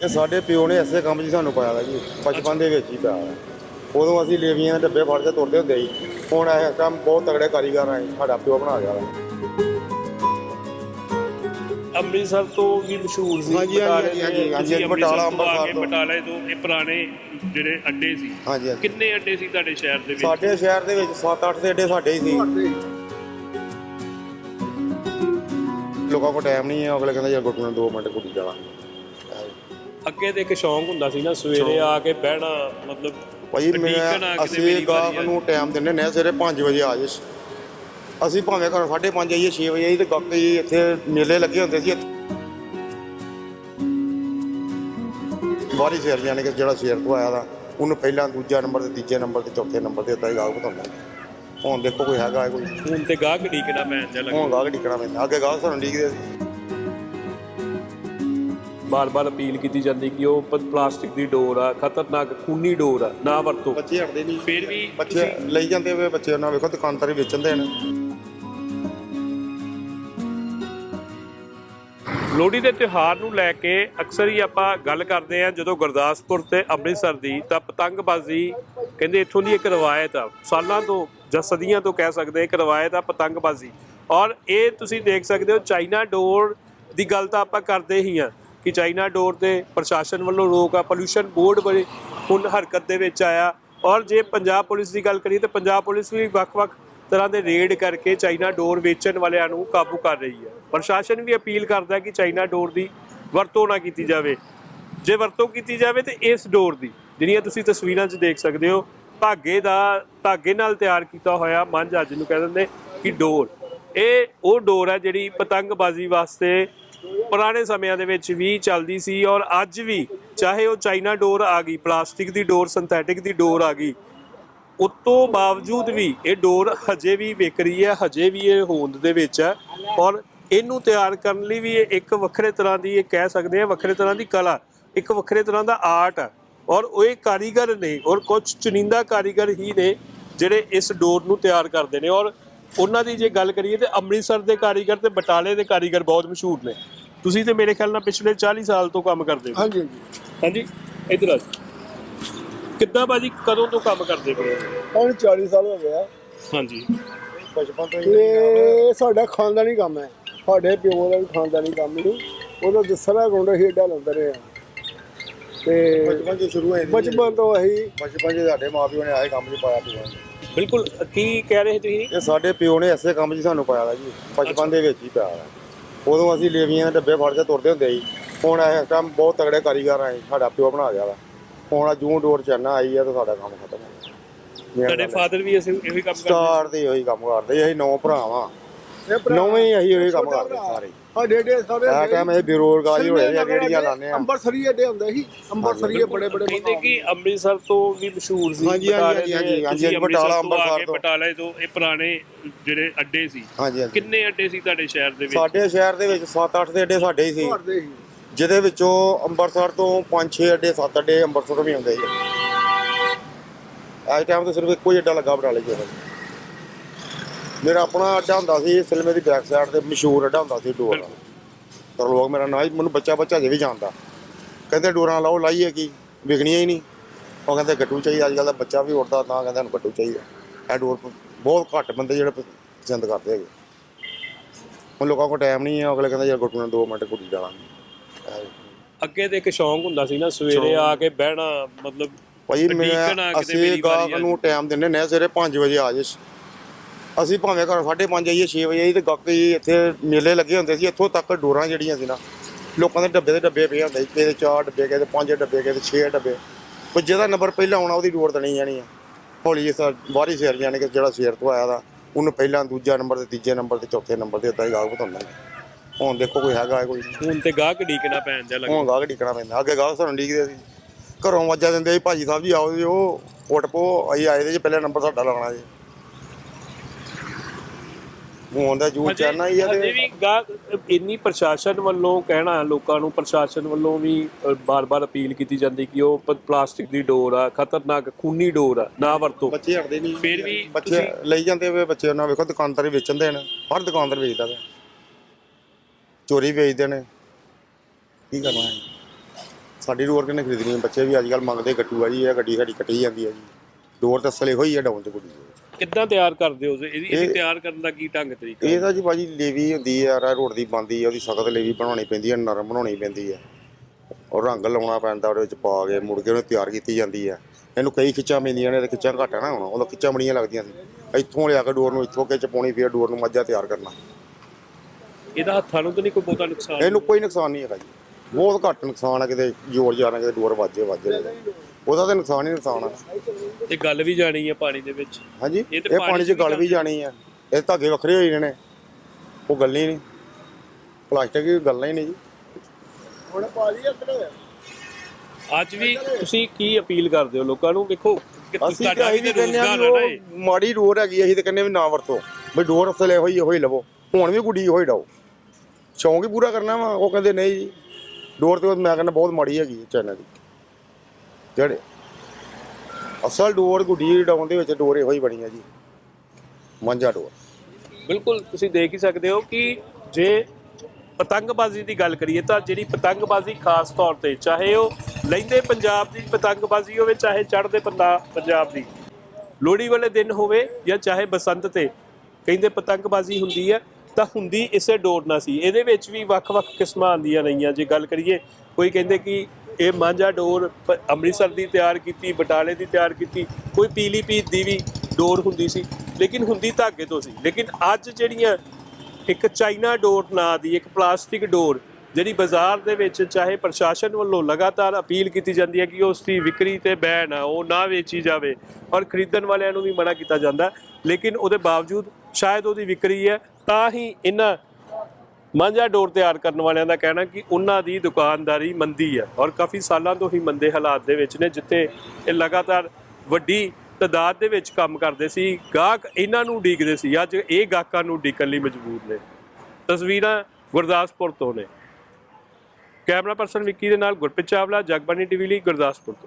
ਇਹ ਸਾਡੇ ਪਿਓ ਨੇ ਐਸੇ ਕੰਮ 'ਚ ਸਾਨੂੰ ਪਾਇਆ ਦਾ ਜੀ ਬਚਪਨ ਦੇ ਵਿੱਚ ਹੀ ਪਿਆ ਹੈ ਉਦੋਂ ਅਸੀਂ ਲੇਵੀਆਂ ਦੇ ਡੱਬੇ ਫੜ ਕੇ ਤੁਰਦੇ ਹੁੰਦੇ ਸੀ ਹੁਣ ਇਹ ਕੰਮ ਬਹੁਤ ਤਗੜੇ ਕਾਰੀਗਰ ਆਏ ਸਾਡਾ ਪਿਓ ਬਣਾ ਗਿਆ ਵਾ। ਅੰਮ੍ਰਿਤਸਰ ਤੋਂ ਵੀ ਮਸ਼ਹੂਰ ਸੀ ਹਾਂਜੀ, ਹਾਂਜੀ, ਹਾਂਜੀ, ਦੇ- ਹਾਂਜੀ, ਤੁਸੀਂ ਬਟਾਲਾ, ਅੰਮ੍ਰਿਤਸਰ ਤੋਂ ਆ ਕੇ ਅੰਮ੍ਰਿਤਸਰ ਤੋਂ। ਬਟਾਲੇ ਤੋਂ ਇਹ ਪੁਰਾਣੇ ਜਿਹੜੇ ਅੱਡੇ ਸੀ ਹਾਂਜੀ ਹਾਂਜੀ। ਕਿੰਨੇ ਅੱਡੇ ਸੀ ਤੁਹਾਡੇ ਸ਼ਹਿਰ ਦੇ ਵਿੱਚ? ਸਾਡੇ ਸ਼ਹਿਰ ਦੇ ਵਿੱਚ 7-8 ਦੇ ਅੱਡੇ ਸਾਡੇ ਹੀ ਸੀ। ਲੋਕਾਂ ਕੋਲ ਟਾਈਮ ਨਹੀਂ ਹੈ ਅਗਲੇ ਕਹਿੰਦੇ ਯਾਰ ਗੁੱਟੂ ਨਾਲ 2 ਮਿੰਟ ਕੁੱਟੀ ਜਾਣਾ। ਅੱਗੇ ਤੇ ਇੱਕ ਸ਼ੌਂਕ ਹੁੰਦਾ ਸੀ ਨਾ ਸਵੇਰੇ ਆ ਕੇ ਬਹਿਣਾ ਮਤਲਬ ਭਾਈ ਮੈਂ ਅਸੀਂ ਗਾਹਕ। ਨੂੰ ਟਾਈਮ ਦਿੰਦੇ ਨੇ ਸਵੇਰੇ 5 ਵਜੇ ਆ ਜੇ ਅਸੀਂ ਭਾਵੇਂ ਘਰ 5:30 ਆਈਏ 6 ਵਜੇ ਆਈਏ ਤੇ ਗਾਹਕ ਜੀ ਇੱਥੇ ਮੇਲੇ ਲੱਗੇ ਹੁੰਦੇ ਸੀ। ਵਾਰੀ ਸ਼ੇਰ ਜਾਣੇ ਕਿ ਜਿਹੜਾ ਸ਼ੇਰ ਤੋਂ ਆਇਆ ਦਾ ਉਹਨੂੰ ਪਹਿਲਾਂ ਦੂਜਾ ਨੰਬਰ ਤੇ ਤੀਜੇ ਨੰਬਰ ਤੇ ਚੌਥੇ ਨੰਬਰ ਤੇ ਇਦਾਂ ਹੀ ਗਾਹਕ ਬਤਾਉਂਦਾ ਹੁਣ ਦੇਖੋ ਕੋਈ ਹੈਗਾ ਕੋਈ। ਹੁਣ ਤੇ ਗਾਹਕ ਢੀਕਣਾ ਪੈਣ ਜਾ ਲੱਗਾ ਹੁਣ ਗਾਹਕ ਡਿੱਕਣਾ ਪੈਂਦਾ ਅੱਗੇ ਗਾਹਕ ਸਾਨੂੰ ਡੀਕਦੇ ਸੀ। ਬਾਰ-ਬਾਰ ਅਪੀਲ ਕੀਤੀ ਜਾਂਦੀ ਕਿ ਉਹ ਪ- ਪਲਾਸਟਿਕ ਦੀ ਡੋਰ ਆ ਖਤਰਨਾਕ ਖੂਨੀ ਡੋਰ ਆ ਨਾ ਵਰਤੋ। ਬੱਚੇ ਹਟਦੇ ਨਹੀਂ। ਫਿਰ ਵੀ ਬੱਚੇ ਲਈ ਜਾਂਦੇ ਵੇ ਬੱਚੇ ਉਹਨਾਂ ਵੇਖੋ ਦੁਕਾਨਦਾਰੀ ਵੇਚਣ ਦੇ ਨੇ ਲੋਹੜੀ ਦੇ ਤਿਉਹਾਰ ਨੂੰ ਲੈ ਕੇ ਅਕਸਰ ਹੀ ਆਪਾਂ ਗੱਲ ਕਰਦੇ ਆ ਜਦੋਂ ਗੁਰਦਾਸਪੁਰ ਤੇ ਅੰਮ੍ਰਿਤਸਰ ਦੀ ਤਾਂ ਪਤੰਗਬਾਜ਼ੀ ਕਹਿੰਦੇ ਇੱਥੋਂ ਦੀ ਇੱਕ ਰਵਾਇਤ ਆ। ਸਾਲਾਂ ਤੋਂ ਜਾਂ ਸਦੀਆਂ ਤੋਂ ਕਹਿ ਸਕਦੇ ਇੱਕ ਰਵਾਇਤ ਆ ਪਤੰਗਬਾਜ਼ੀ। ਔਰ ਇਹ ਤੁਸੀਂ ਦੇਖ ਸਕਦੇ ਹੋ ਚਾਈਨਾ ਡੋਰ ਦੀ ਗੱਲ ਤਾਂ ਆਪਾਂ ਕਰਦੇ ਹੀ ਆ ਕਿ ਚਾਈਨਾ ਡੋਰ ਤੇ ਪ੍ਰਸ਼ਾਸਨ ਵੱਲੋਂ ਰੋਕ ਆ ਪੋਲੂਸ਼ਨ ਬੋਰਡ ਬੜੇ ਹੁਣ ਹਰਕਤ ਦੇ ਵਿੱਚ ਆਇਆ। ਔਰ ਜੇ ਪੰਜਾਬ ਪੁਲਿਸ ਦੀ ਗੱਲ ਕਰੀਏ ਤਾਂ ਪੰਜਾਬ ਪੁਲਿਸ ਵੀ ਵੱਖ-ਵੱਖ ਤਰ੍ਹਾਂ ਦੇ ਰੇਡ ਕਰਕੇ ਚਾਈਨਾ ਡੋਰ ਵੇਚਣ ਵਾਲਿਆਂ ਨੂੰ ਕਾਬੂ ਕਰ ਰਹੀ ਹੈ। ਪ੍ਰਸ਼ਾਸਨ ਵੀ ਅਪੀਲ ਕਰਦਾ ਕਿ ਚਾਈਨਾ ਡੋਰ ਦੀ ਵਰਤੋਂ ਨਾ ਕੀਤੀ ਜਾਵੇ। ਜੇ ਵਰਤੋਂ ਕੀਤੀ ਜਾਵੇ ਤੇ ਇਸ ਡੋਰ ਦੀ, ਜਿਹੜੀਆਂ ਤੁਸੀਂ ਤਸਵੀਰਾਂ 'ਚ ਦੇਖ ਸਕਦੇ ਹੋ, ਧਾਗੇ ਦਾ, ਧਾਗੇ ਨਾਲ ਤਿਆਰ ਕੀਤਾ ਹੋਇਆ ਮੰਝ ਅੱਜ ਨੂੰ ਕਹਿ ਦਿੰਦੇ ਕਿ ਡੋਰ। ਇਹ ਉਹ ਡੋਰ ਹੈ ਜਿਹੜੀ ਪਤੰਗਬਾਜ਼ੀ ਵਾਸਤੇ ਪੁਰਾਣੇ ਸਮਿਆਂ ਦੇ ਵਿੱਚ ਵੀ ਚੱਲਦੀ ਸੀ ਔਰ ਅੱਜ ਵੀ, ਚਾਹੇ ਉਹ ਚਾਈਨਾ ਡੋਰ ਆ ਗਈ, ਪਲਾਸਟਿਕ ਦੀ ਡੋਰ, ਸਿੰਥੈਟਿਕ ਦੀ ਡੋਰ ਆ ਗਈ, ਉਸ ਬਾਵਜੂਦ ਵੀ ਇਹ ਡੋਰ ਹਜੇ ਵੀ ਵਿਕ ਰਹੀ ਹੈ, ਹਜੇ ਵੀ ਇਹ ਹੋਂਦ ਦੇ ਵਿੱਚ ਹੈ ਔਰ ਇਹਨੂੰ ਤਿਆਰ ਕਰਨ ਲਈ ਵੀ ਇਹ ਇੱਕ ਵੱਖਰੇ ਤਰ੍ਹਾਂ ਦੀ ਇਹ ਕਹਿ ਸਕਦੇ ਆ ਵੱਖਰੇ ਤਰ੍ਹਾਂ ਦੀ ਕਲਾ, ਇੱਕ ਵੱਖਰੇ ਤਰ੍ਹਾਂ ਦਾ ਆਰਟ ਹੈ ਔਰ ਉਹ ਇਹ ਕਾਰੀਗਰ ਨੇ ਔਰ ਕੁਝ ਚੁਣਿੰਦਾ ਕਾਰੀਗਰ ਹੀ ਨੇ ਜਿਹੜੇ ਇਸ ਡੋਰ ਨੂੰ ਤਿਆਰ ਕਰਦੇ ਨੇ ਔਰ ਉਹਨਾਂ ਦੀ ਜੇ ਗੱਲ ਕਰੀਏ ਤੇ ਅੰਮ੍ਰਿਤਸਰ ਦੇ ਕਾਰੀਗਰ ਤੇ ਬਟਾਲੇ ਦੇ ਕਾਰੀਗਰ ਬਹੁਤ ਮਸ਼ਹੂਰ ਨੇ। ਤੁਸੀਂ ਤੇ ਮੇਰੇ ਖਿਆਲ ਨਾਲ ਪਿਛਲੇ 40 ਸਾਲ ਤੋਂ ਕੰਮ ਕਰਦੇ ਹੋ। ਹਾਂਜੀ ਹਾਂਜੀ। ਹਾਂਜੀ ਇਧਰ ਆ ਕਿੱਦਾਂ ਬਾਜੀ ਕਦੋਂ ਤੋਂ ਕੰਮ ਕਰਦੇ ਪਏ ਹੋ? ਹੁਣ 40 ਸਾਲ ਹੋ ਗਿਆ ਹਾਂਜੀ। ਬਚਪਨ ਤੋਂ ਹੀ ਤੇ ਸਾਡਾ ਖਾਨਦਾਨੀ ਕੰਮ ਹੈ। ਸਾਡੇ ਪਿਓ ਦਾ ਵੀ ਖਾਨਦਾਨੀ ਕੰਮ ਨਹੀਂ। ਉਹਦਾ ਦਸਰਾ ਗੁੰਡ ਹੀ ਏਡਾ ਲਾਉਂਦੇ ਰਹੇ। ਆ ਤੇ ਬਚਪਨ ਤੋਂ ਸ਼ੁਰੂ ਹੋਏ ਬਚਪਨ ਤੋਂ ਅਸੀਂ ਬਚਪਨ 'ਚ ਸਾਡੇ ਮਾਪਿਓ ਨੇ ਆਏ ਕੰਮ 'ਚ ਪਾਇਆ ਪਿਓ ਨੇ ਬਿਲਕੁਲ ਕੀ ਕਹਿ ਰਹੇ ਤੁਸੀਂ? ਇਹ ਸਾਡੇ ਪਿਓ ਨੇ ਐਸੇ ਕੰਮ 'ਚ ਸਾਨੂੰ ਪਾਇਆ ਦਾ ਜੀ ਬਚਪਨ ਦੇ ਵਿੱਚ ਹੀ ਪਿਆ ਹੈ ਉਦੋਂ ਅਸੀਂ ਲੇਵੀਆਂ ਦੇ ਡੱਬੇ ਫੜ ਕੇ ਤੁਰਦੇ ਹੁੰਦੇ ਸੀ। ਹੁਣ ਇਹ ਕੰਮ ਬਹੁਤ ਤਗੜੇ ਕਾਰੀਗਰ ਆਏ ਸਾਡਾ ਪਿਓ ਬਣਾ ਗਿਆ ਵਾ। ਹੁਣ ਆ ਜੂੰ ਡੋਰ ਚੰਨਾ ਆਈ ਆ ਤਾਂ ਸਾਡਾ ਕੰਮ ਖਤਮ ਹੋ ਗਿਆ। ਤੁਹਾਡੇ ਫਾਦਰ ਵੀ ਅਸੀਂ ਇਹੀ ਕੰਮ ਕਰਦੇ ਸਟਾਰ ਦੇ ਉਹੀ ਕੰਮ ਕਰਦੇ ਅਸੀਂ ਨੌ ਭਰਾ ਵਾਂ ਨੌਵੇਂ ਹੀ ਅਸੀਂ ਉਹੀ ਕੰਮ ਕਰਦੇ। ਸਾਰੇ। ਸਾਡੇ ਏਡੇ ਸਾਰੇ ਆ ਟਾਈਮ ਇਹ ਬੇਰੋਜ਼ਗਾਰੀ ਹੋਏ ਆ ਜਿਹੜੀਆਂ ਲਾਣੇ ਆ। ਅੰਬਰਸਰੀ ਏਡੇ ਹੁੰਦੇ ਸੀ। ਅੰਬਰਸਰੀ ਬੜੇ ਬੜੇ ਕਹਿੰਦੇ ਕਿ ਅੰਮ੍ਰਿਤਸਰ ਤੋਂ ਵੀ ਮਸ਼ਹੂਰ ਸੀ ਹਾਂਜੀ, ਹਾਂਜੀ, ਹਾਂਜੀ, ਬਟਾਲਾ, ਅੰਮ੍ਰਿਤਸਰ ਤੋਂ। ਬਟਾਲੇ ਤੋਂ ਇਹ ਪੁਰਾਣੇ ਜਿਹੜੇ ਅੱਡੇ ਸੀ ਹਾਂਜੀ ਹਾਂਜੀ। ਕਿੰਨੇ ਅੱਡੇ ਸੀ ਤੁਹਾਡੇ ਸ਼ਹਿਰ ਦੇ ਵਿੱਚ? ਸਾਡੇ ਸ਼ਹਿਰ ਦੇ ਵਿੱਚ 7-8 ਦੇ ਅੱਡੇ ਸਾਡੇ ਹੀ ਸੀ। ਜਿਹਦੇ ਵਿੱਚੋਂ ਅੰਮ੍ਰਿਤਸਰ ਤੋਂ 5-6 ਅੱਡੇ 7 ਅੱਡੇ ਅੰਮ੍ਰਿਤਸਰ ਤੋਂ ਵੀ ਆਉਂਦੇ ਸੀ। ਅੱਜ ਟਾਈਮ ਤੇ ਸਿਰਫ ਇੱਕੋ ਹੀ ਅੱਡਾ ਲੱਗਾ ਬਟਾਲੇ 'ਚ। ਮੇਰਾ ਆਪਣਾ ਅੱਡਾ ਹੁੰਦਾ ਸੀ ਸਿਲਮੇ ਦੀ ਬੈਕ ਸਾਈਡ ਤੇ ਮਸ਼ਹੂਰ ਅੱਡਾ ਹੁੰਦਾ ਸੀ ਡੋਰ। ਪਰ ਲੋਕ ਮੇਰਾ ਨਾਂ ਹੀ ਮੈਨੂੰ ਬੱਚਾ ਬੱਚਾ ਜੇ ਵੀ ਜਾਣਦਾ। ਕਹਿੰਦੇ ਡੋਰਾਂ ਲਾਓ ਲਾਈਏ ਕੀ? ਵਿਕਣੀਆਂ ਹੀ ਨਹੀਂ। ਉਹ ਕਹਿੰਦੇ ਗੱਟੂ ਚਾਹੀਦਾ ਅੱਜ ਕੱਲ੍ਹ ਦਾ ਬੱਚਾ ਵੀ ਉੱਡਦਾ ਤਾਂ ਕਹਿੰਦੇ ਨੂੰ ਗੱਟੂ ਚਾਹੀਦਾ। ਇਹ ਡੋਰ ਬਹੁਤ ਘੱਟ ਬੰਦੇ ਜਿਹੜੇ ਪਸੰਦ ਕਰਦੇ ਹੈਗੇ। ਹੁਣ ਲੋਕਾਂ ਕੋਲ ਟਾਈਮ ਨਹੀਂ ਹੈ ਅਗਲੇ ਕਹਿੰਦੇ ਯਾਰ ਗੱਟੂ ਨਾਲ 2 ਮਿੰਟ ਕੁੱਟੀ ਜਾਣਾ ਅੱਗੇ ਤੇ ਇੱਕ ਸ਼ੌਂਕ ਹੁੰਦਾ ਸੀ ਨਾ ਸਵੇਰੇ ਆ ਕੇ ਬਹਿਣਾ ਮਤਲਬ ਭਾਈ ਮੈਂ ਅਸੀਂ ਗਾਹਕ ਨੂੰ ਟਾਈਮ ਦਿੰਦੇ ਨੇ ਸਵੇਰੇ 5 ਵਜੇ ਆ ਜੇ ਅਸੀਂ ਭਾਵੇਂ ਘਰ 5:30 ਆਈਏ 6 ਵਜੇ ਆਈਏ ਤੇ ਗਾਹਕ ਜੀ ਇੱਥੇ ਮੇਲੇ ਲੱਗੇ ਹੁੰਦੇ ਸੀ ਇੱਥੋਂ ਤੱਕ ਡੋਰਾਂ ਜਿਹੜੀਆਂ ਸੀ ਨਾ ਲੋਕਾਂ ਦੇ ਡੱਬੇ ਦੇ ਡੱਬੇ ਪਏ ਹੁੰਦੇ ਸੀ ਦੇ 4 ਡੱਬੇ ਦੇ 5 ਡੱਬੇ ਦੇ 6 ਡੱਬੇ। ਪਰ ਜਿਹਦਾ ਨੰਬਰ ਪਹਿਲਾਂ ਆਉਣਾ ਉਹਦੀ ਡੋਰ ਨਹੀਂ ਜਾਣੀ ਆ। ਹੌਲੀ ਇਸ ਵਾਰੀ ਸ਼ੇਰ ਜਾਣੇ ਕਿ ਜਿਹੜਾ ਸ਼ੇਰ ਤੋਂ ਆਇਆ ਦਾ ਉਹਨੂੰ ਪਹਿਲਾਂ ਦੂਜਾ ਨੰਬਰ ਤੇ ਤੀਜੇ ਨੰਬਰ ਤੇ ਚੌਥੇ ਨੰਬਰ ਤੇ ਇਦਾਂ ਹੀ ਗਾਹਕ ਬਤਾਉਂਦਾ ਹੁਣ ਦੇਖੋ ਕੋਈ ਹੈਗਾ ਕੋਈ ਹੁਣ ਤੇ ਗਾਹਕ ਢੀਕਣਾ ਪੈਣ ਜਾ ਲੱਗਾ ਹੁਣ ਗਾਹਕ ਡਿੱਕਣਾ ਪੈਂਦਾ। ਅੱਗੇ ਗਾਹਕ ਸਾਨੂੰ ਡੀਕਦੇ ਸੀ। ਘਰੋਂ ਆਵਾਜ਼ਾਂ ਦਿੰਦੇ ਸੀ ਭਾਜੀ ਸਾਹਿਬ ਜੀ ਆਓ ਜੀ ਉਹ ਉੱਠ ਪੋ ਅਸੀਂ ਆਏ ਦੇ ਜੀ ਪਹਿਲਾ ਨੰਬਰ ਸਾਡਾ ਲਾਉਣਾ ਜੀ। ਹੁਣ ਦਾ ਜੂ ਚੜਨਾ ਹੀ ਆ ਤੇ ਵੀ ਗਾਹਕ ਇੰਨੀ ਪ੍ਰਸ਼ਾਸਨ ਵੱਲੋਂ ਕਹਿਣਾ ਲੋਕਾਂ ਨੂੰ ਪ੍ਰਸ਼ਾਸਨ ਵੱਲੋਂ ਵੀ ਬਾਰ-ਬਾਰ ਅਪੀਲ ਕੀਤੀ ਜਾਂਦੀ ਕਿ ਉਹ ਪ- ਪਲਾਸਟਿਕ ਦੀ ਡੋਰ ਆ ਖਤਰਨਾਕ ਖੂਨੀ ਡੋਰ ਆ ਨਾ ਵਰਤੋ। ਬੱਚੇ ਹਟਦੇ ਨਹੀਂ। ਫਿਰ ਵੀ ਬੱਚੇ ਲਈ ਜਾਂਦੇ ਵੇ ਬੱਚੇ ਉਹਨਾਂ ਵੇਖੋ ਦੁਕਾਨਦਾਰੀ ਵੇਚਣ ਦੇ ਨੇ ਹਰ ਦੁਕਾਨਦਾਰ ਵੇਚਦਾ ਵੇ। ਚੋਰੀ ਵੇਚਦੇ ਨੇ। ਕੀ ਕਰਨਾ ਹੈ? ਸਾਡੀ ਡੋਰ ਕਿੰਨੇ ਖਰੀਦਣੀ ਹੈ? ਬੱਚੇ ਵੀ ਅੱਜ ਕੱਲ ਮੰਗਦੇ ਗੱਟੂ ਆ ਜੀ ਇਹ ਗੱਡੀ ਸਾਡੀ ਕੱਟੀ ਜਾਂਦੀ ਹੈ ਜੀ। ਡੋਰ ਤਾਂ ਅਸਲੇ ਹੋਈ ਹੈ ਡਾਊਨ ਤੇ ਕੁੜੀ ਦੀ। ਕਿੱਦਾਂ ਤਿਆਰ ਕਰਦੇ ਹੋ? ਇਹਦੀ ਇਹਦੀ ਇਹ- ਤਿਆਰ ਕਰਨ ਦਾ ਕੀ ਢੰਗ ਤਰੀਕਾ ਇਹ ਤਾਂ ਜੀ ਭਾਜੀ ਲੇਵੀ ਹੁੰਦੀ ਰਾ ਰੋਡ ਦੀ ਬੰਦੀ ਹੈ ਉਹਦੀ ਸਖਤ ਲੇਵੀ ਬਣਾਉਣੀ ਪੈਂਦੀ ਹੈ ਨਰਮ ਬਣਾਉਣੀ ਪੈਂਦੀ ਹੈ ਔਰ ਰੰਗ ਲਾਉਣਾ ਪੈਂਦਾ ਉਹਦੇ ਵਿੱਚ ਪਾ ਕੇ ਮੁੜ ਕੇ ਉਹਨੂੰ ਤਿਆਰ ਕੀਤੀ ਜਾਂਦੀ ਹੈ ਇਹਨੂੰ ਕਈ ਖਿੱਚਾਂ ਪੈਂਦੀਆਂ ਨੇ ਤੇ ਖਿੱਚਾਂ ਘੱਟ ਨਾ ਹੁਣ ਉਹਦਾ ਖਿੱਚਾਂ ਬੜੀਆਂ ਲੱਗਦੀਆਂ ਸੀ। ਇੱਥੋਂ ਲਿਆ ਕੇ ਡੋਰ ਨੂੰ ਇੱਥੋਂ ਖਿੱਚ ਪਾਉਣੀ ਫਿਰ ਡੋਰ ਨੂੰ ਮੱਝਾ ਤਿਆਰ ਕਰਨਾ। ਇਹਦਾ ਹੱਥਾਂ ਨੂੰ ਤਾਂ ਨਹੀਂ ਕੋਈ ਬਹੁਤਾ ਨੁਕਸਾਨ ਇਹਨੂੰ ਕੋਈ ਨੁਕਸਾਨ ਨਹੀਂ ਹੈਗਾ ਜੀ। ਬਹੁਤ ਘੱਟ ਨੁਕਸਾਨ ਹੈ ਕਿਤੇ ਜ਼ੋਰ ਜਾਣਾ ਕਿਤੇ ਡੋਰ ਵੱਜੇ ਵੱਜੇ। ਉਹਦਾ ਤਾਂ ਨੁਕਸਾਨ ਹੀ ਨੁਕਸਾਨ ਆ। ਇਹ ਗੱਲ ਵੀ ਜਾਣੀ ਹੈ ਪਾਣੀ ਦੇ ਵਿੱਚ। ਹਾਂਜੀ ਇਹ ਇਹ ਤੇ ਪਾਣੀ ਪਾਣੀ 'ਚ ਗਲ ਵੀ ਜਾਣੀ ਆ। ਇਹ ਧਾਗੇ ਵੱਖਰੇ ਹੋਏ ਨੇ। ਉਹ ਗੱਲ ਹੀ ਨਹੀਂ। ਪਲਾਸਟਿਕ ਦੀ ਗੱਲ ਹੀ ਨਹੀਂ ਜੀ। ਹੁਣ ਪਾ ਲਈ ਇੱਧਰ ਅੱਜ ਵੀ ਤੁਸੀਂ ਕੀ ਅਪੀਲ ਕਰਦੇ ਹੋ ਲੋਕਾਂ ਨੂੰ? ਵੇਖੋ ਕਿ ਅਸੀਂ ਤੁਹਾਡਾ ਤਾਂ ਵੀ ਇਹੀ ਤੇ ਕਹਿੰਦੇ ਆ ਰੋਜ਼ਗਾਰ ਵੀ ਹੈ ਨਾ ਇਹ। ਉਹ ਮਾੜੀ ਡੋਰ ਹੈਗੀ ਅਸੀਂ ਤਾਂ ਕਹਿੰਦੇ ਵੀ ਨਾ ਵਰਤੋ। ਵੀ ਡੋਰ ਅਸਲੇ ਹੋਈ ਹੋਈ ਲਵੋ। ਹੁਣ ਵੀ ਗੁੱਡੀ ਹੋਈ ਡਾਓ ਸ਼ੌਂਕ ਹੀ ਪੂਰਾ ਕਰਨਾ ਵਾ। ਉਹ ਕਹਿੰਦੇ ਨਹੀਂ ਜੀ। ਡੋਰ ਤੇ ਮੈਂ ਕਹਿੰਦਾ ਬਹੁਤ ਮਾੜੀ ਹੈਗੀ ਚਾਈਨਾ ਦੀ। ਜਿਹੜੇ ਅਸਲ ਡੋਰ ਗੁੱਡੀ ਡਾਉਣ ਦੇ ਵਿੱਚ ਡੋਰ ਇਹੋ ਹੀ ਬਣੀ ਹੈ ਜੀ। ਮੰਜਾ ਡੋਰ। ਬਿਲਕੁਲ ਤੁਸੀਂ ਦੇਖ ਹੀ ਸਕਦੇ ਹੋ ਕਿ ਜੇ ਪਤੰਗਬਾਜ਼ੀ ਦੀ ਗੱਲ ਕਰੀਏ ਤਾਂ ਜਿਹੜੀ ਪਤੰਗਬਾਜ਼ੀ ਖਾਸ ਤੌਰ ਤੇ ਚਾਹੇ ਉਹ ਲੈਂਦੇ ਪੰਜਾਬ ਦੀ ਪਤੰਗਬਾਜ਼ੀ ਹੋਵੇ, ਚਾਹੇ ਚੜ੍ਹਦੇ ਪੰਦਾ ਪੰਜਾਬ ਦੀ ਲੋਹੜੀ ਵਾਲੇ ਦਿਨ ਹੋਵੇ ਜਾਂ ਚਾਹੇ ਬਸੰਤ ਤੇ ਕਹਿੰਦੇ ਪਤੰਗਬਾਜ਼ੀ ਹੁੰਦੀ ਹੈ ਤਾਂ ਹੁੰਦੀ ਇਸੇ ਡੋਰ ਨਾਲ ਸੀ। ਇਹਦੇ ਵਿੱਚ ਵੀ ਵੱਖ-ਵੱਖ ਕਿਸਮਾਂ ਆਉਂਦੀਆਂ ਰਹੀਆਂ। ਜੇ ਗੱਲ ਕਰੀਏ, ਕੋਈ ਕਹਿੰਦੇ ਕਿ ਇਹ ਮਾਂਝਾ ਡੋਰ ਅੰਮ੍ਰਿਤਸਰ ਦੀ ਤਿਆਰ ਕੀਤੀ, ਬਟਾਲੇ ਦੀ ਤਿਆਰ ਕੀਤੀ, ਕੋਈ ਪੀਲੀ ਪੀਤ ਦੀ ਵੀ ਡੋਰ ਹੁੰਦੀ ਸੀ। ਲੇਕਿਨ ਹੁੰਦੀ ਧਾਗੇ ਤੋਂ ਸੀ। ਲੇਕਿਨ ਅੱਜ ਜਿਹੜੀਆਂ ਇੱਕ ਚਾਈਨਾ ਡੋਰ ਨਾਂ ਦੀ, ਇੱਕ ਪਲਾਸਟਿਕ ਡੋਰ, ਜਿਹੜੀ ਬਾਜ਼ਾਰ ਦੇ ਵਿੱਚ ਚਾਹੇ ਪ੍ਰਸ਼ਾਸਨ ਵੱਲੋਂ ਲਗਾਤਾਰ ਅਪੀਲ ਕੀਤੀ ਜਾਂਦੀ ਹੈ ਕਿ ਉਸ ਦੀ ਵਿਕਰੀ ਤੇ ਬੈਨ ਆ, ਉਹ ਨਾ ਵੇਚੀ ਜਾਵੇ ਔਰ ਖਰੀਦਣ ਵਾਲਿਆਂ ਨੂੰ ਵੀ ਮਨਾ ਕੀਤਾ ਜਾਂਦਾ। ਲੇਕਿਨ ਉਹਦੇ ਬਾਵਜੂਦ ਸ਼ਾਇਦ ਉਹਦੀ ਵਿਕਰੀ ਹੈ, ਤਾਂ ਹੀ ਇਹਨਾਂ ਮਾਂਝਾ ਡੋਰ ਤਿਆਰ ਕਰਨ ਵਾਲਿਆਂ ਦਾ ਕਹਿਣਾ ਕਿ ਉਹਨਾਂ ਦੀ ਦੁਕਾਨਦਾਰੀ ਮੰਦੀ ਹੈ ਔਰ ਕਾਫੀ ਸਾਲਾਂ ਤੋਂ ਹੀ ਮੰਦੇ ਹਾਲਾਤ ਦੇ ਵਿੱਚ ਨੇ, ਜਿੱਥੇ ਇਹ ਲਗਾਤਾਰ ਵੱਡੀ ਤਦਾਦ ਦੇ ਵਿੱਚ ਕੰਮ ਕਰਦੇ ਸੀ। ਗਾਹਕ ਇਹਨਾਂ ਨੂੰ ਉਡੀਕਦੇ ਸੀ। ਅੱਜ ਇਹ ਗਾਹਕਾਂ ਨੂੰ ਉਡੀਕਣ ਲਈ ਮਜਬੂਰ ਨੇ। ਤਸਵੀਰਾਂ ਗੁਰਦਾਸਪੁਰ ਤੋਂ ਨੇ। ਕੈਮਰਾ ਪਰਸਨ ਵਿੱਕੀ ਦੇ ਨਾਲ ਗੁਰਪ੍ਰੀਤ ਚਾਵਲਾ ਜਗਬਾਨੀ ਟੀਵੀ ਲਈ ਗੁਰਦਾਸਪੁਰ ਤੋਂ।